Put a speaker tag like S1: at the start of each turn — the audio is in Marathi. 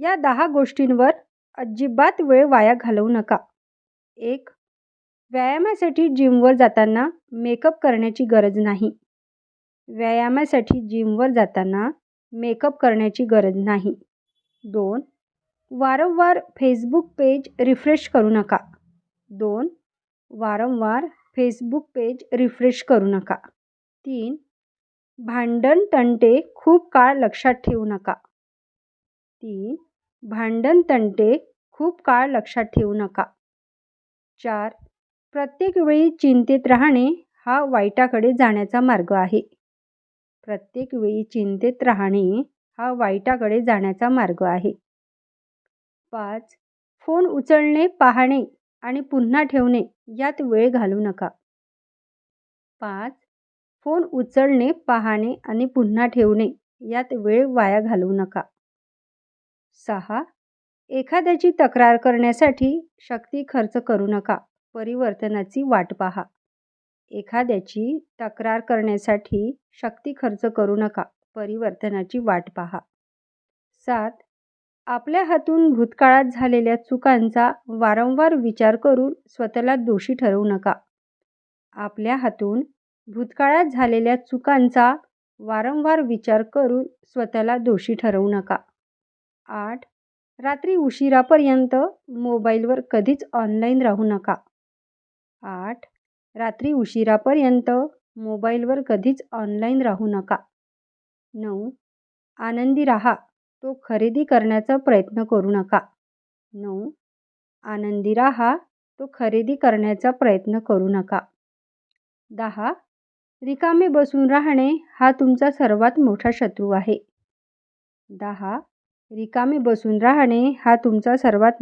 S1: या दहा गोष्टींवर अजिबात वेळ वाया घालवू नका. एक व्यायामासाठी जिमवर जाताना मेकअप करण्याची गरज नाही. व्यायामासाठी जिमवर जाताना मेकअप करण्याची गरज नाही. दोन वारंवार फेसबुक पेज रिफ्रेश करू नका. दोन वारंवार फेसबुक पेज रिफ्रेश करू नका. तीन भांडण तंटे खूप काळ लक्षात ठेवू नका. तीन भांडण तंटे खूप काळ लक्षात ठेवू नका. चार. प्रत्येक वेळी चिंतेत राहणे हा वाईटाकडे जाण्याचा मार्ग आहे. प्रत्येक वेळी चिंतेत राहणे हा वाईटाकडे जाण्याचा मार्ग आहे. पाच. फोन उचलणे पाहणे आणि पुन्हा ठेवणे यात वेळ घालू नका. पाच. फोन उचलणे पाहणे आणि पुन्हा ठेवणे यात वेळ वाया घालवू नका. सहा. एखाद्याची तक्रार करण्यासाठी शक्ती खर्च करू नका. परिवर्तनाची वाट पहा. एखाद्याची तक्रार करण्यासाठी शक्ती खर्च करू नका. परिवर्तनाची वाट पहा. सात. आपल्या हातून भूतकाळात झालेल्या चुकांचा वारंवार विचार करून स्वतःला दोषी ठरवू नका. आपल्या हातून भूतकाळात झालेल्या चुकांचा वारंवार विचार करून स्वतःला दोषी ठरवू नका. आठ. रात्री उशिरापर्यंत मोबाईलवर कधीच ऑनलाईन राहू नका. आठ. रात्री उशिरापर्यंत मोबाईलवर कधीच ऑनलाईन राहू नका. नऊ. आनंदी राहा. तो खरेदी करण्याचा प्रयत्न करू नका. नऊ. आनंदी राहा. तो खरेदी करण्याचा प्रयत्न करू नका. दहा. रिकामे बसून राहणे हा तुमचा सर्वात मोठा शत्रू आहे. दहा. रिकामे बसून राहणे हा तुमचा सर्वात